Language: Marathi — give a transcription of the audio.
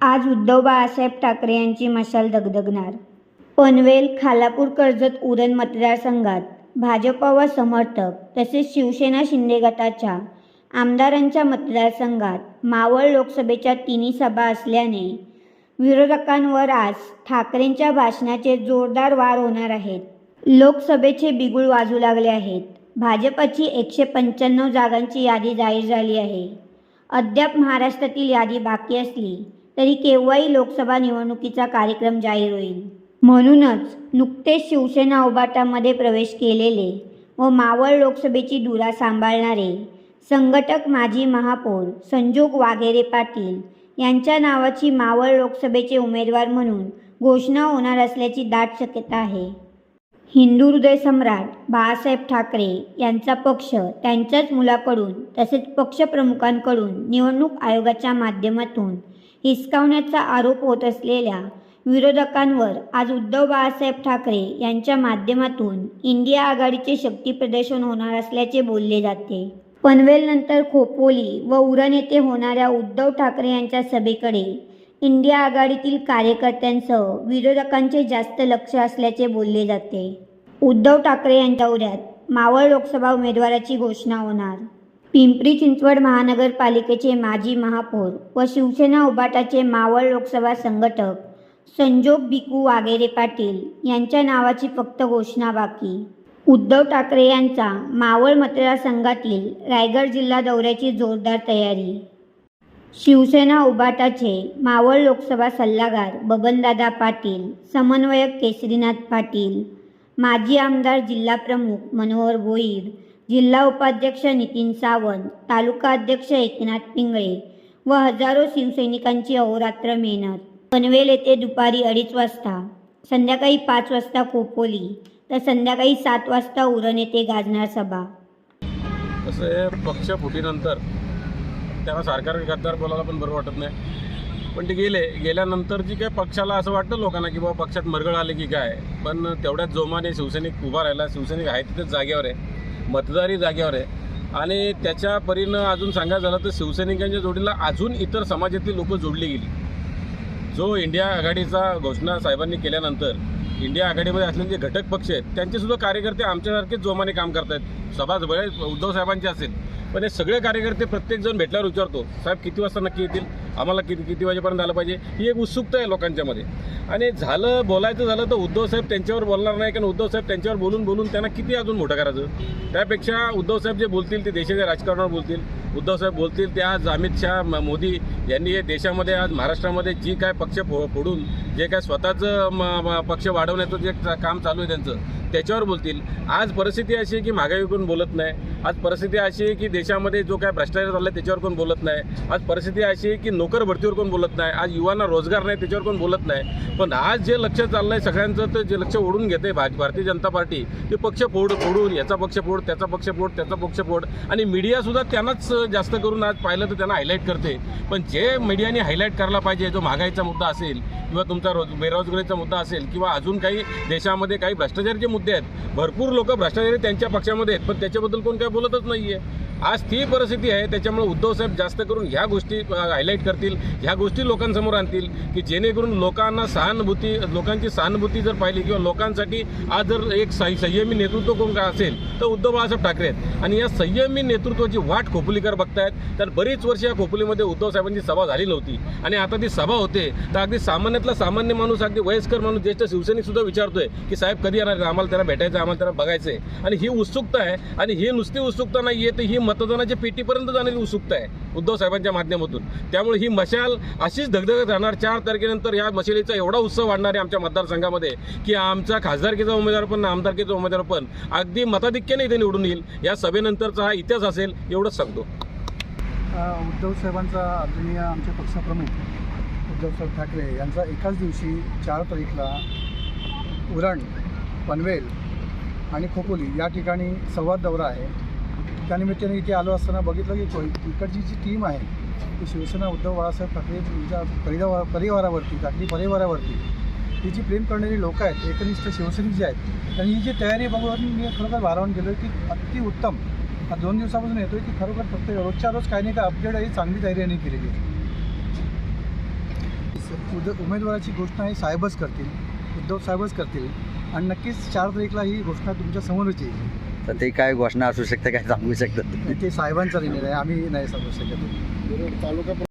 आज उद्धव बाळासाहेब ठाकरे यांची मशाल दगदगणार. पनवेल खालापूर कर्जत उरण मतदारसंघात भाजप व समर्थक तसेच शिवसेना शिंदे गटाच्या आमदारांच्या मतदारसंघात मावळ लोकसभेच्या तिन्ही सभा असल्याने विरोधकांवर आज ठाकरेंच्या भाषणाचे जोरदार वार होणार आहेत. लोकसभेचे बिगुल वाजू लागले आहेत. भाजपची एकशे पंच्याण्णव जागांची यादी जाहीर झाली आहे. अद्याप महाराष्ट्रातील यादी बाकी असली तरी केव्हाही लोकसभा निवडणुकीचा कार्यक्रम जाहीर होईल. म्हणूनच नुकतेच शिवसेना उबाटामध्ये प्रवेश केलेले व मावळ लोकसभेची धुरा सांभाळणारे संघटक माजी महापौर संजोग वाघेरे पाटील यांच्या नावाची मावळ लोकसभेचे उमेदवार म्हणून घोषणा होणार असल्याची दाट शक्यता आहे. हिंदू हृदय सम्राट बाळासाहेब ठाकरे यांचा पक्ष त्यांच्याच मुलाकडून तसेच पक्षप्रमुखांकडून निवडणूक आयोगाच्या माध्यमातून हिसकावण्याचा आरोप होत असलेल्या विरोधकांवर आज उद्धव बाळासाहेब ठाकरे यांच्या माध्यमातून इंडिया आघाडीचे शक्ती प्रदर्शन होणार असल्याचे बोलले जाते. पनवेलनंतर खोपोली व उरण येथे होणाऱ्या उद्धव ठाकरे यांच्या सभेकडे इंडिया आघाडीतील कार्यकर्त्यांसह विरोधकांचे जास्त लक्ष असल्याचे बोलले जाते. उद्धव ठाकरे यांच्या दौऱ्यात मावळ लोकसभा उमेदवाराची घोषणा होणार. पिंपरी चिंचवड महानगरपालिकेचे माजी महापौर व शिवसेना उबाटाचे मावळ लोकसभा संघटक संजोग बिकू वाघेरे पाटील यांच्या नावाची फक्त घोषणा बाकी. उद्धव ठाकरे यांचा मावळ मतदारसंघातील रायगड जिल्हा दौऱ्याची जोरदार तयारी शिवसेना उबाटाचे मावळ लोकसभा सल्लागार बबनदादा पाटील समन्वयक केसरीनाथ पाटील माजी आमदार जिल्हाप्रमुख मनोहर भोईर जिल्हा उपाध्यक्ष नितीन सावंत तालुका अध्यक्ष एकनाथ पिंगळे व हजारो शिवसैनिकांची अहोरात्र मेहनत. पनवेल येथे दुपारी अडीच वाजता संध्याकाळी पाच वाजता खोपोली तर संध्याकाळी सात वाजता उरण येथे गाजणार सभा. कसं आहे पक्ष फुटीनंतर त्यांना सरकार गद्दार बोलायला पण बरं वाटत नाही. पण ते गेले. गेल्यानंतर जी काय पक्षाला असं वाटतं लोकांना की बाबा पक्षात मरगळ आले की काय? पण तेवढ्याच जोमाने शिवसैनिक उभा राहिला. शिवसैनिक आहे तिथेच जागेवर आहे. मतदारी जागेवर आहे. आणि त्याच्या परीनं अजून सांगायचं झालं तर शिवसैनिकांच्या जोडीला अजून इतर समाजातील लोक जोडली गेली. जो इंडिया आघाडीचा घोषणा साहेबांनी केल्यानंतर इंडिया आघाडीमध्ये असलेले जे घटक पक्ष आहेत त्यांचेसुद्धा कार्यकर्ते आमच्यासारखेच जोमाने काम करत आहेत सभा बळे उद्धव साहेबांचे असेल. पण हे सगळे कार्यकर्ते प्रत्येकजण भेटल्यावर विचारतो साहेब किती वाजता नक्की येतील? आम्हाला किती किती वाजेपर्यंत आलं पाहिजे? ही एक उत्सुकता आहे लोकांच्यामध्ये. आणि झालं बोलायचं झालं तर उद्धव साहेब त्यांच्यावर बोलणार नाही कारण उद्धव साहेब त्यांच्यावर बोलून बोलून त्यांना किती अजून मोठं करायचं? त्यापेक्षा उद्धव साहेब जे बोलतील ते देशाच्या राजकारणावर बोलतील. उद्धव साहेब बोलतील ते आज अमित शहा मोदी यांनी हे देशामध्ये आज महाराष्ट्रामध्ये जी काय पक्ष फो फोडून जे काय स्वतःचं म- पक्ष वाढवण्याचं जे काम चालू आहे त्यांचं त्याच्यावर बोलतील. आज परिस्थिती अशी आहे की महागाई पण बोलत नाही. आज परिस्थिती अशी आहे की देशामध्ये जो काय भ्रष्टाचार चालला आहे त्याच्यावर कोण बोलत नाही. आज परिस्थिती अशी आहे की नोकर भरतीवर कोण बोलत नाही. आज युवांना रोजगार नाही त्याच्यावर कोण बोलत नाही. पण आज जे लक्ष चाललं आहे सगळ्यांचं तर जे लक्ष ओढून घेते भारतीय जनता पार्टी ते पक्ष फोड फोडून याचा पक्ष फोड त्याचा पक्ष फोड त्याचा पक्ष फोड. आणि मीडियासुद्धा त्यांनाच जास्त करून आज पाहिलं तर त्यांना हायलाईट करते. पण जे मीडियाने हायलाईट करायला पाहिजे जो महागाईचा मुद्दा असेल किंवा तुमचा रोज बेरोजगारीचा मुद्दा असेल किंवा अजून काही देशामध्ये काही भ्रष्टाचारीचे मुद्दे आहेत. भरपूर लोक भ्रष्टाचारी त्यांच्या पक्षामध्ये आहेत. पण त्याच्याबद्दल कोण काय बोलतच नाही आहे आज ती परिस्थिती आहे त्याच्यामुळे उद्धव साहेब जास्त करून ह्या गोष्टी हायलाईट करतील ह्या गोष्टी लोकांसमोर आणतील की जेणेकरून लोकांना सहानुभूती लोकांची सहानुभूती जर पाहिली किंवा लोकांसाठी आज जर एक संयमी नेतृत्व कोण काय असेल तर उद्धव बाळासाहेब ठाकरे आहेत. आणि या संयमी नेतृत्वाची वाट खोपोलीकर बघतायत तर बरीच वर्ष या खोपोलीमध्ये उद्धव साहेबांची सभा झाली नव्हती. आणि आता ती सभा होते तर अगदी सामान्यातला सामान्य माणूस अगदी वयस्कर माणूस ज्येष्ठ शिवसैनिक सुद्धा विचारतोय की साहेब कधी येणार आम्हाला त्याला भेटायचं आम्हाला त्याला बघायचं आहे. आणि ही उत्सुकता आहे आणि ही नुसती उत्सुकता नाही आहे तर ही मतदानाच्या पेटीपर्यंत जाण्याची उत्सुकता आहे उद्धव साहेबांच्या माध्यमातून. त्यामुळे ही मशाल अशीच धगधगत राहणार. चार तारखेनंतर या मशालीचा एवढा उत्सव वाढणार आहे आमच्या मतदारसंघामध्ये की आमचा खासदारकीचा उमेदवार पण आमदारकीचा उमेदवार पण अगदी मताधिक्याने इथे निवडून येईल. या सभेनंतरचा हा इतिहास असेल एवढंच सांगतो. उद्धव साहेबांचा आदरणीय आमचे पक्षप्रमुख उद्धवसाहेब ठाकरे यांचा एकाच दिवशी चार तारीखला उरण पनवेल आणि खोपोली या ठिकाणी संवाद दौरा आहे. त्यानिमित्ताने इथे आलो असताना बघितलं की को- इकडची जी टीम आहे ती शिवसेना उद्धव बाळासाहेब ठाकरे तुमच्या परिवार परिवारावरती ठाकरे परिवारावरती ही जी प्रेम करणारी लोकं आहेत एकनिष्ठ शिवसैनिक जे आहेत आणि ही जी तयारी बघून मी खरोखर भारावून गेलो की अति उत्तम. हा दोन दिवसापासून येतोय की खरोखर फक्त रोजच्या रोज काही नाही काय अपडेट आहे चांगली तयारी यांनी केलेली आहे. उद उमेदवाराची घोषणा ही साहेबच करतील उद्धव साहेबच करतील. आणि नक्कीच चार तारीखला ही घोषणा तुमच्या समोरच येईल. तर ते काय घोषणा असू शकते काय सांगू शकतात ते साहेबांचा निर्णय आहे आम्ही नाही सांगू शकत.